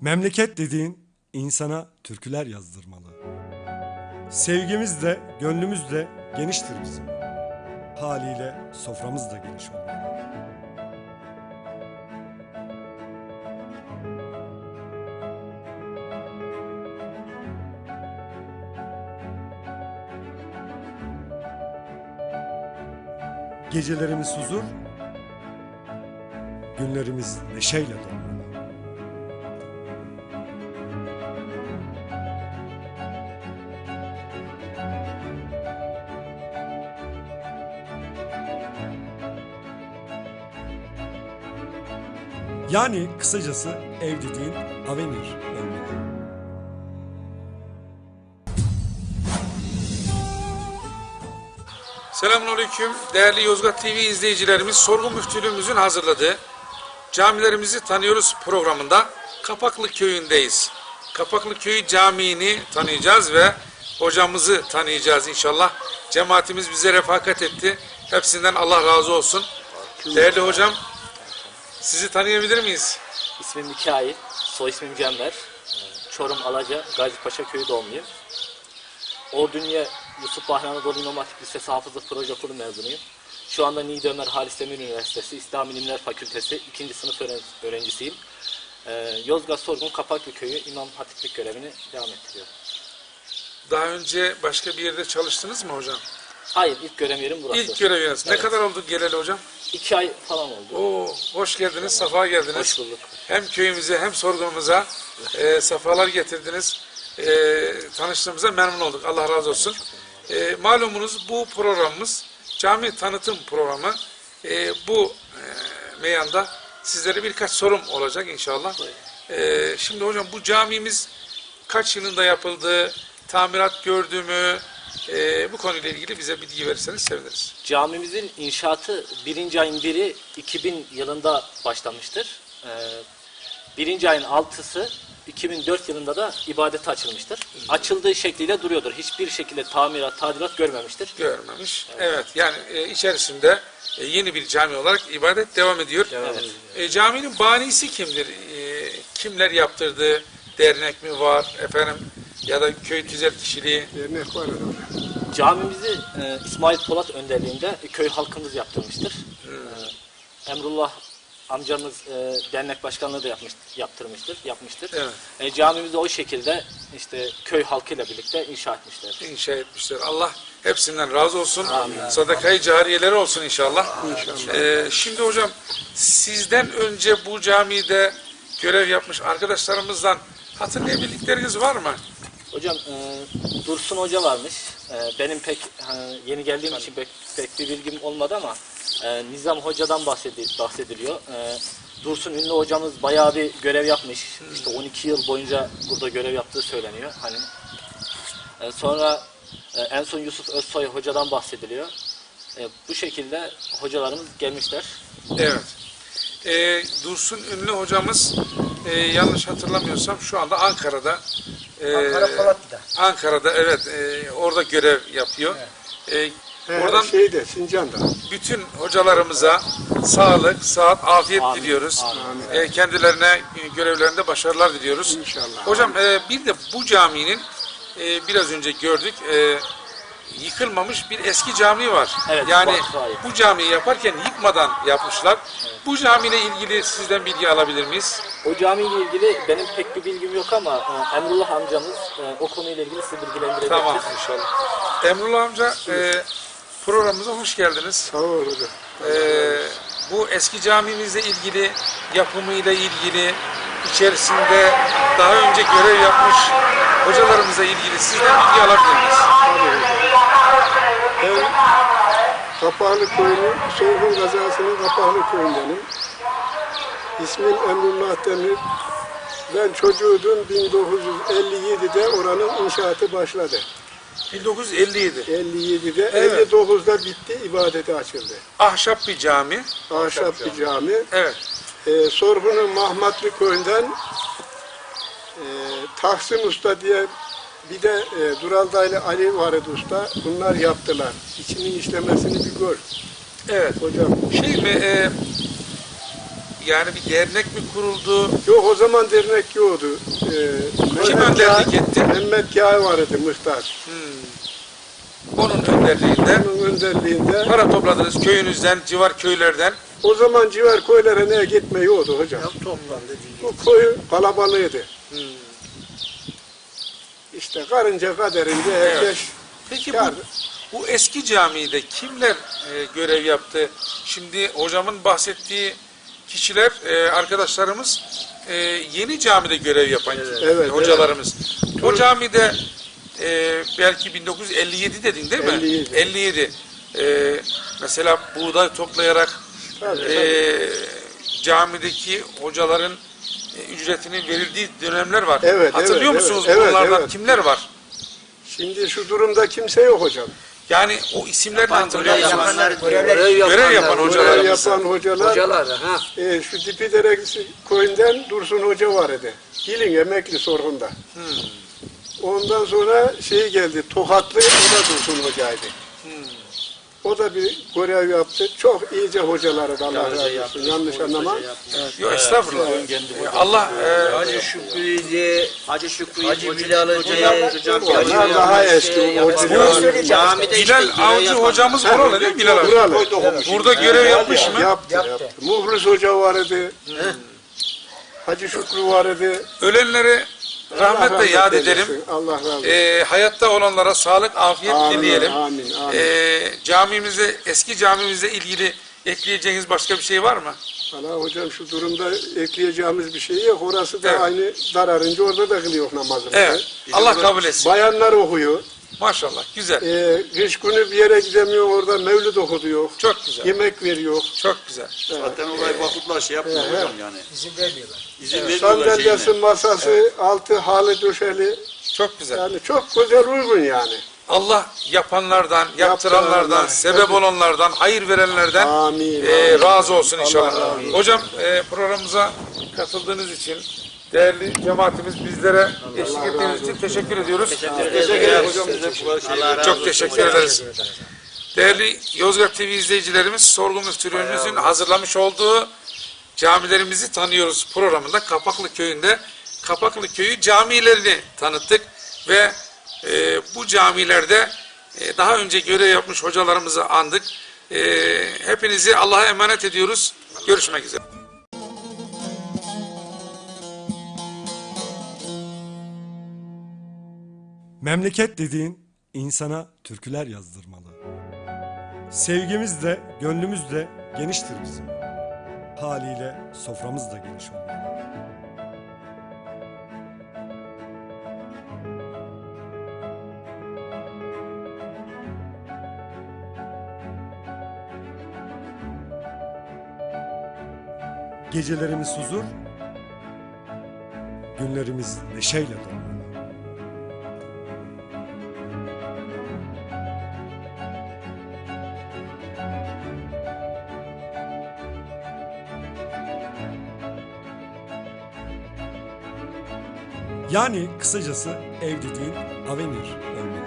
Memleket dediğin insana türküler yazdırmalı. Sevgimiz de gönlümüz de geniştir bizim. Haliyle soframız da geniş olmalı. Gecelerimiz huzur, günlerimiz neşeyle dolmalı. Yani kısacası ev dediğin avenir olmalı. Selamünaleyküm değerli Yozgat TV izleyicilerimiz Sorgun Müftülüğümüzün hazırladığı Camilerimizi Tanıyoruz programında Kapaklı Köyü'ndeyiz. Kapaklı Köyü Camii'ni tanıyacağız ve hocamızı tanıyacağız inşallah. Cemaatimiz bize refakat etti. Hepsinden Allah razı olsun. Değerli hocam sizi tanıyabilir miyiz? İsmim Mikail, soy ismim Cember. Çorum Alaca, Gazipaşa köyü doğumluyum. Ordunya Yusuf Bahri Anadolu İmam Hatip Lisesi Hafızlık Proje Okulu mezunuyum. Şu anda Niğde Ömer Halis Demir Üniversitesi İslam İlimler Fakültesi 2. sınıf öğren- öğrencisiyim. Ee, Yozgat Sorgun Kapaklı Köyü İmam Hatiplik görevini devam ettiriyorum. Daha önce başka bir yerde çalıştınız mı hocam? Hayır, ilk görev yerim burası. İlk görev yeriniz. Ne Evet. kadar oldu geleli hocam? İki ay falan oldu. Oo, hoş geldiniz, safa geldiniz. Hoş bulduk. Hem köyümüze hem sorgunumuza e, safalar getirdiniz. E, tanıştığımıza memnun olduk. Allah razı olsun. E, malumunuz bu programımız cami tanıtım programı. E, bu e, meyanda sizlere birkaç sorum olacak inşallah. E, şimdi hocam bu camimiz kaç yılında yapıldı, tamirat gördü mü? E, bu konuyla ilgili bize bilgi verirseniz seviniriz. Camimizin inşaatı birinci ayın biri 2000 yılında başlamıştır. Ee, birinci ayın altısı 2004 yılında da ibadete açılmıştır. Açıldığı şekliyle duruyordur. Hiçbir şekilde tamirat, tadilat görmemiştir. görmemiş. Evet, yani e, içerisinde e, yeni bir cami olarak ibadet devam ediyor. Evet. E, caminin banisi kimdir? E, kimler yaptırdı? Dernek mi var? Efendim ya da köy tüzel kişiliği? Dernek var herhalde. Camimizi e, İsmail Polat önderliğinde köy halkımız yaptırmıştır. E, Emrullah amcamız e, dernek başkanlığı da yapmış, yaptırmıştır, yapmıştır. Evet. E, camimizi o şekilde işte köy halkıyla birlikte inşa etmişler. inşa etmişler. Allah hepsinden razı olsun. Sadakayı cariyeleri olsun inşallah. İnşallah. E, şimdi hocam sizden önce bu camide görev yapmış arkadaşlarımızdan hatırlayabildikleriniz var mı? Hocam e, Dursun Hoca varmış. E, benim pek e, yeni geldiğim için pek, pek bir bilgim olmadı ama e, Nizam Hoca'dan bahsedi- bahsediliyor. E, Dursun Ünlü hocamız bayağı bir görev yapmış. İşte 12 yıl boyunca burada görev yaptığı söyleniyor. Hani e, sonra e, en son Yusuf Özsoy hocadan bahsediliyor. E, bu şekilde hocalarımız gelmişler. Evet. Ee, Dursun Ünlü hocamız e, yanlış hatırlamıyorsam şu anda Ankara'da e, Ankara. Ankara'da evet e, orada görev yapıyor. E, He, oradan şeyde, Sincan'da. bütün hocalarımıza sağlık, sıhhat, afiyet Amin, diliyoruz. amin. E, kendilerine e, görevlerinde başarılar diliyoruz. İnşallah. Hocam e, bir de bu caminin e, biraz önce gördük e, yıkılmamış bir eski cami var. Evet, yani bu camiyi yaparken yıkmadan yapmışlar. Bu camiyle ilgili sizden bilgi alabilir miyiz? O camiyle ilgili benim pek bir bilgim yok ama e, Emrullah amcamız e, o konuyla ilgili sizi bilgilendirecektir. Tamam inşallah. Emrullah amca e, programımıza hoş geldiniz. Sağ ol hocam. E, bu eski camimizle ilgili, yapımıyla ilgili, içerisinde daha önce görev yapmış hocalarımızla ilgili sizden bilgi alabilir miyiz? Ben Kapağlı Köyü'nün, Sorgun Gazası'nın Kapağlı Köyü'ndenim. İsmim Emrullah Demir. Ben çocuğuydum 1957'de oranın inşaatı başladı. 1957. 57'de, Evet. 59'da bitti, ibadete açıldı. Ahşap bir cami. Ahşap bir cami. Evet. Ee, Sorgun'un Mahmatlı köyünden e, Tahsin Usta diye bir de e, Duraldaylı Ali vardı usta. Bunlar yaptılar. İçinin işlemesini bir gör Evet. hocam. Şey mi, e, Yani bir dernek mi kuruldu? Yok o zaman dernek yoktu. Ee, Kim önderlik etti? Mehmet Kağ vardı muhtar. Onun önderliğinde Onun önderliğinde. para topladınız köyünüzden, civar köylerden. O zaman civar köylere ne gitme yoktu hocam. Bu köy kalabalığıydı. İşte karınca kaderince herkes Peki bu, bu eski camide kimler e, görev yaptı? Şimdi hocamın bahsettiği kişiler, e, arkadaşlarımız e, yeni camide görev yapan Evet, hocalarımız. O camide e, belki 1957 dedin değil mi? 57. 57. E, mesela buğday toplayarak Tabii, e, camideki hocaların e, ücretinin verildiği dönemler var. Evet, Hatırlıyor evet, musunuz evet, bunlardan evet. kimler var? Şimdi şu durumda kimse yok hocam. Yani o isimlerini hatırlıyor Görev musunuz? yapanlar, Görev yapan Görev hocalarımız. yapan hocalar, hocalar ha. e, şu Dipidere köyünden Dursun Hoca var idi. Gilin emekli sorgunda. Hmm. Ondan sonra şey geldi, Tokatlı, o da Dursun Hoca'ydı. Hmm. O da bir görev yaptı. Çok iyice hocaları da Allah razı olsun. Yanlış anlama. Yok estağfurullah. E, Allah e, Hacı Şükrü'ydi, Hacı Şükrü, Hacı Bilal Hoca'yı, Hocam, Onlar daha eski, Bilal Avcı hocamız buralı değil mi Bilal abi? Buralı. Burada görev yapmış mı? Yaptı. Muhlis Hoca vardı. Hacı Şükrü vardı. Ölenleri rahmetle rahmet yad eylesin. edelim. Allah razı olsun. E, hayatta olanlara sağlık, afiyet Amin, dileyelim. amin, amin. E, camimize, eski camimize ilgili ekleyeceğiniz başka bir şey var mı? Valla hocam şu durumda ekleyeceğimiz bir şey yok. Orası da Evet. aynı dararınca orada da kılıyor namazını. Evet. Allah kabul etsin. Bayanlar okuyor. Maşallah. Güzel. Ee, kış günü bir yere gidemiyor orada mevlüt okutuyor. Çok güzel. Yemek veriyor. Çok güzel. Zaten olay vakıflar şey yapmıyor Evet. hocam yani. İzin vermiyorlar. İzin vermiyorlar Sandalyesi, masası, altı halı döşeli. Çok güzel. Yani çok güzel uygun yani. Allah yapanlardan, yaptıranlardan, Yaptıranlar, sebep olanlardan, hayır verenlerden Amin, e, amin. razı olsun Allah inşallah. olsun. Hocam e, programımıza katıldığınız için, değerli cemaatimiz bizlere eşlik ettiğiniz için teşekkür ediyoruz. Teşekkür ederim hocam. Allah Çok teşekkür ederiz. Değerli Yozgat TV izleyicilerimiz, Sorgu Müftülüğümüzün hazırlamış olduğu camilerimizi tanıyoruz programında Kapaklı Köyü'nde Kapaklı Köyü camilerini tanıttık ve e, bu camilerde e, daha önce görev yapmış hocalarımızı andık. E, hepinizi Allah'a emanet ediyoruz. Görüşmek üzere. Memleket dediğin insana türküler yazdırmalı. Sevgimiz de gönlümüz de geniştir bizim. Haliyle soframız da geniş olmalı. Gecelerimiz huzur, günlerimiz neşeyle dolmalı. Yani kısacası ev dediğin avenir olmalı.